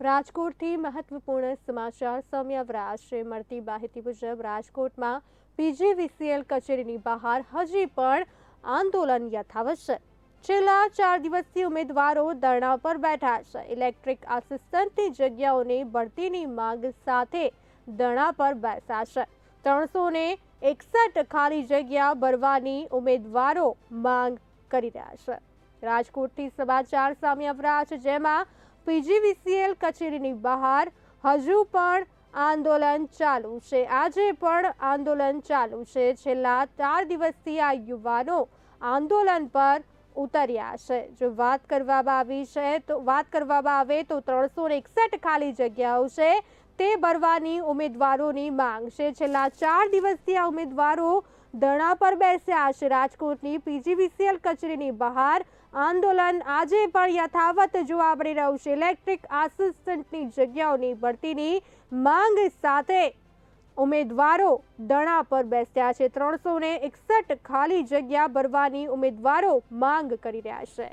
રાજકોટથી મહત્વપૂર્ણ સમાચાર સામે આવ્યા છે મળતી માહિતી મુજબ, રાજકોટમાં પીજીવીસીએલ કચેરીની બહાર હજી પણ આંદોલન યથાવત છે. છેલ્લા ચાર દિવસથી ઉમેદવારો ધરણા પર બેઠા છે. ઇલેક્ટ્રિક આસિસ્ટન્ટની જગ્યાઓની બઢતીની માંગ સાથે ધરણા પર બેસા છે. ત્રણસો ને એકસઠ ખાલી જગ્યા ભરવાની ઉમેદવારો માંગ કરી રહ્યા છે. રાજકોટથી સમાચાર સામે આવ્યા જેમાં પીજીવીસીએલ કચેરીની બહાર હજુ પણ આંદોલન ચાલુ છે. આજે પણ આંદોલન ચાલુ છે. છેલ્લા ચાર દિવસથી આ યુવાનો આંદોલન પર ઉતર્યા છે. જો વાત કરવામાં આવી છે તો વાત કરવામાં આવે તો ત્રણસો એકસઠ ખાલી જગ્યાઓ છે. તે ભરવાની ઉમેદવારોની માંગ છે. છેલ્લા ચાર દિવસથી આ ઉમેદવારો ધરણા પર બેસ્યા છે. રાજકોટની પીજીવીસીએલ કચેરીની બહાર આંદોલન આજે પણ યથાવત જોવા મળી રહ્યું છે. ઇલેક્ટ્રિક આસિસ્ટન્ટની જગ્યાઓની ભરતીની માંગ સાથે ઉમેદવારો ધરણા પર બેસ્યા છે. ત્રણસો એકસઠ ખાલી જગ્યા ભરવાની ઉમેદવારો માંગ કરી રહ્યા છે.